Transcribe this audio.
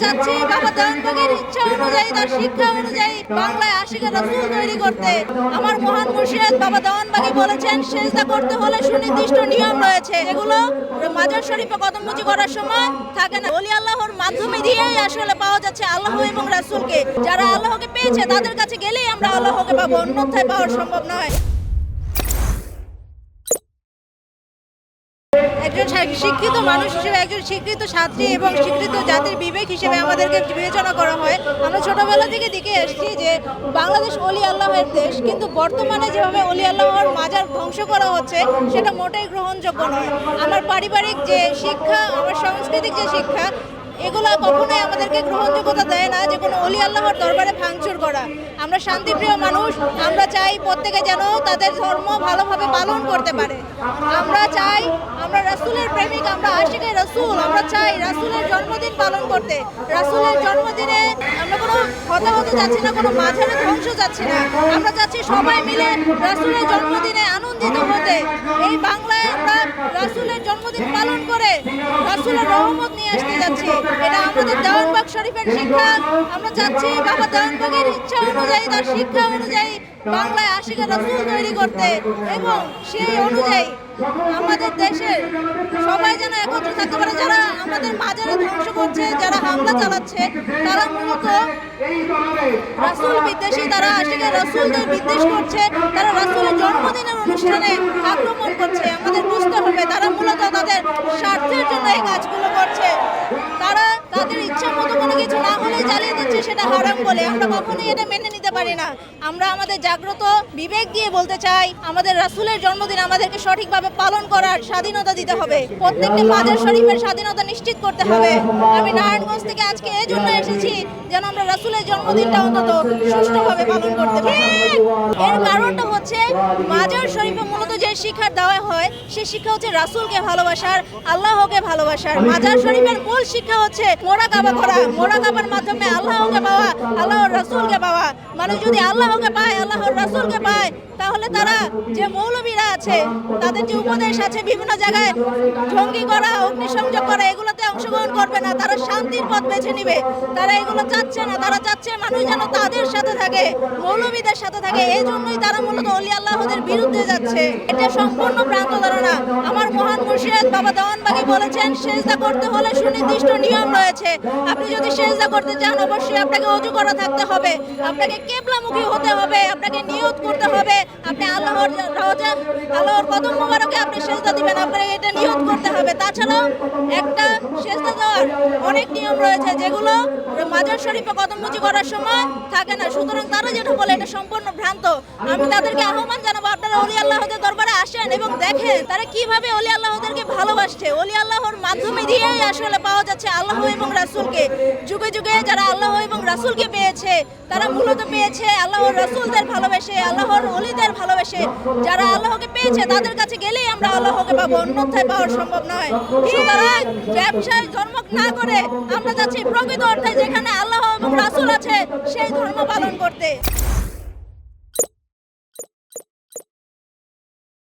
চাচ্ছি বাবা দেওয়ানবাগের ইচ্ছা অনুযায়ী তার শিক্ষা অনুযায়ী বাংলায় আশিকা রাসূল তৈরি করতে। আমার মহান মুর্শিদ বাবা দেওয়ানবাগি বলেছেন, সেজদা করতে হলে সুনির্দিষ্ট নিয়ম রয়েছে। এগুলো মাজার শরীফে কদমমুচি করার সময় থাকে না। ওলি আল্লাহর মাধ্যমে দিয়েই আসলে পাওয়া যাচ্ছে আল্লাহ এবং রাসূলকে। যারা আল্লাহকে পেয়েছে, তাদের কাছে গেলেই আমরা আল্লাহকে পাবো। অন্যথায় পাওয়া সম্ভব নয়। শা- শিক্ষিত মানুষ হিসেবে, একজন স্বীকৃত ছাত্রী এবং স্বীকৃত জাতির বিবেক হিসেবে আমাদেরকে বিবেচনা করা হয়। আমরা ছোটবেলা থেকে দেখে এসেছি যে বাংলাদেশ অলি আল্লাহের দেশ, কিন্তু বর্তমানে যেভাবে অলি আল্লাহর মাজার ধ্বংস করা হচ্ছে, সেটা মোটেই গ্রহণযোগ্য নয়। আমার পারিবারিক যে শিক্ষা, আমার সাংস্কৃতিক যে শিক্ষা, এগুলো কখনোই আমাদেরকে গ্রহণযোগ্যতা দেয় না যে কোনো অলি আল্লাহর দরবারে ভাঙচুর করা। আমরা শান্তিপ্রিয় মানুষ, আমরা চাই প্রত্যেকে যেন তাদের ধর্ম ভালোভাবে পালন করতে পারে। আমরা চাই, আমরা রাসূলের প্রেমিক, আমরা আশিকে রাসূল, আমরা চাই রাসূলের জন্মদিন পালন করতে। রাসূলের জন্মদিনে আমরা কোনো হতাহত যাচ্ছি না, কোনো মাঝারে ধ্বংস যাচ্ছি না। আমরা যাচ্ছি সবাই মিলে রাসূলের জন্মদিনে আনন্দিত হতে। এই বাংলায় আমরা রাসূলের জন্মদিন পালন করে রাসূলের রহমত নিয়ে আসতে যাচ্ছি। এটা আমাদের শরীফের শিক্ষা, আমরা চাচ্ছি বাবা দেওয়ানবাগের ইচ্ছা অনুযায়ী, তার শিক্ষা অনুযায়ী বাংলায় আশিকা রাসূল তৈরি করতে এবং সেই অনুযায়ী আমাদের দেশের সবাই যেন একত্র থাকতে পারে। যারা আমাদের মাজারে ধ্বংস করছে, যারা হামলা চালাচ্ছে, তারা মূলত রাসূল বিদ্বেষী, তারা আশিকে রাসূলদের বিদ্বেষ করছে, তারা রাসূলের জন্মদিনের অনুষ্ঠানে আক্রমণ করছে। আমাদের বুঝতে হবে, তারা মূলত তাদের স্বার্থের জন্য এই কাজগুলো করছে। তারা তাদের ইচ্ছা মতো কোনো কিছু না হলে জ্বালিয়ে দিচ্ছে সেটা হারাম বলে। আমরা কখনোই এটা মেনে নিতে পারি না। আমরা আমাদের জাগ্রত বিবেক দিয়ে বলতে চাই, আমাদের রাসুলের জন্মদিন আমাদেরকে সঠিকভাবে পালন করার স্বাধীনতা দিতে হবে। প্রত্যেকটি মাজার শরীফের স্বাধীনতা নিশ্চিত করতে হবে। আমি নারায়ণগঞ্জ থেকে আজকে এই জন্য এসেছি যেন আমরা রাসূলের জন্মদিনটা অন্তত সুষ্ঠুভাবে পালন করতে পারি। এর কারণটা হচ্ছে মাজার শরীফে মূলত যে শিক্ষা দেওয়া হয়, সে শিক্ষা হচ্ছে রাসূলকে ভালোবাসার, আল্লাহকে ভালোবাসার। মাজার শরীফের মূল শিক্ষা হচ্ছে মোরাকাবা করা মোরাকাবার মাধ্যমে আল্লাহকে পাওয়া, আল্লাহর রসুলকে পাওয়া। মানুষ যদি আল্লাহকে পায়, আল্লাহর রসুলকে পায়, তাহলে তারা যে মৌলবীরা আছে, তাদের যে উপদেশ আছে বিভিন্ন জায়গায়, জঙ্গি করা, অগ্নিসংযোগ করা এগুলোতে অংশগ্রহণ করবে না, তারা শান্তির পথ বেছে নিবে। তারা এগুলো চাচ্ছে না, তারা চাচ্ছে মানুষ যেন তাদের সাথে থাকে, মৌলবীদের সাথে থাকে। এই জন্যই তারা মূলত অলি আল্লাহদের বিরুদ্ধে যাচ্ছে। এটা সম্পূর্ণ ভ্রান্ত ধারণা। আমার মহান মুর্শিদ বাবা দেওয়ানবাগি বলেছেন, সেজদা করতে হলে সুনির্দিষ্ট নিয়ম রয়েছে। আপনি যদি সেজদা করতে চান, অবশ্যই আপনাকে অজু করা থাকতে হবে। আপনাকে কেবলামুখী হতে হবে, আপনাকে নিয়ত করতে হবে। আপনি আল্লাহর রওজা আল্লাহর কদম মোবারকে আপনি সেজদা দিবেন, আপনাকে এটা নিয়ত করতে হবে। তাছাড়াও একটা সেজদা দেওয়ার অনেক নিয়ম রয়েছে যেগুলো মাজার শরীফে কদমমুচি করার সময় থাকে না। সুতরাং তারা যেটা বলে এটা সম্পূর্ণ ভ্রান্ত। আমি তাদেরকে আহ্বান জানাব আপনারা অলি আল্লাহদের দরবারে আসেন এবং দেখেন তারা কীভাবে অলি আল্লাহদেরকে ভালোবাসছে। অলি আল্লাহর মাধ্যমে দিয়েই আসলে পাওয়া যাচ্ছে আল্লাহ এবং রাসূলকে। যুগে যুগে যারা আল্লাহ এবং রাসূলকে পেয়েছে, তারা মূলত পেয়েছে আল্লাহর রাসূলদের ভালোবেসে, আল্লাহর অলিদের ভালোবেসে। যারা আল্লাহকে পেয়েছে, তাদের কাছে গেলেই আমরা আল্লাহকে পাবো। অন্যথায় পাওয়া সম্ভব নয়। ব্যবসায় ধর্ম না করে আমরা যাচ্ছি প্রকৃত অর্থে যেখানে আল্লাহ এবং রাসূল আছে, সেই ধর্ম পালন করতে।